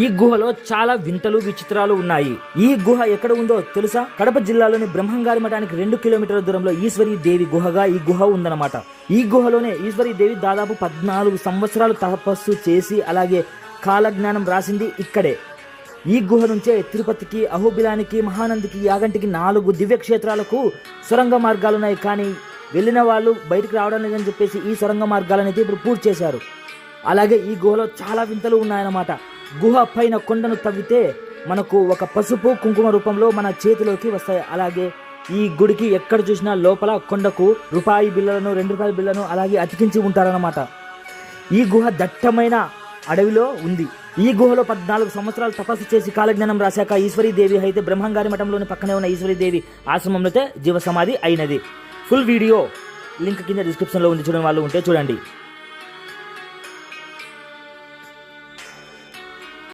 ఈ గుహలో చాలా వింతలు విచిత్రాలు ఉన్నాయి. ఈ గుహ ఎక్కడ ఉందో తెలుసా? కడప జిల్లాలోని బ్రహ్మంగారి మఠానికి రెండు కిలోమీటర్ల దూరంలో ఈశ్వరీ దేవి గుహగా ఈ గుహ ఉందన్నమాట. ఈ గుహలోనే ఈశ్వరీ దేవి దాదాపు పద్నాలుగు సంవత్సరాలు తపస్సు చేసి అలాగే కాలజ్ఞానం రాసింది ఇక్కడే. ఈ గుహ నుంచే తిరుపతికి అహోబిలానికి మహానందికి యాగంటికి నాలుగు దివ్యక్షేత్రాలకు సొరంగ మార్గాలు ఉన్నాయి. కానీ వెళ్ళిన వాళ్ళు బయటికి రావడం లేదని చెప్పేసి ఈ సొరంగ మార్గాలను ఇప్పుడు పూర్తి చేశారు. అలాగే ఈ గుహలో చాలా వింతలు ఉన్నాయన్నమాట. గుహ పైన కొండను తవ్వితే మనకు ఒక పసుపు కుంకుమ రూపంలో మన చేతిలోకి వస్తాయి. అలాగే ఈ గుడికి ఎక్కడ చూసినా లోపల కొండకు రూపాయి బిళ్ళలను రెండు రూపాయల బిళ్ళను అలాగే అతికించి ఉంటారన్నమాట. ఈ గుహ దట్టమైన అడవిలో ఉంది. ఈ గుహలో పద్నాలుగు సంవత్సరాలు తపస్సు చేసి కాలజ్ఞానం రాశాక ఈశ్వరీదేవి అయితే బ్రహ్మంగారి మఠంలోని పక్కనే ఉన్న ఈశ్వరీదేవి ఆశ్రమంలో జీవ సమాధి అయినది. ఫుల్ వీడియో లింక్ కింద డిస్క్రిప్షన్లో ఉంది. చూడని వాళ్ళు ఉంటే చూడండి.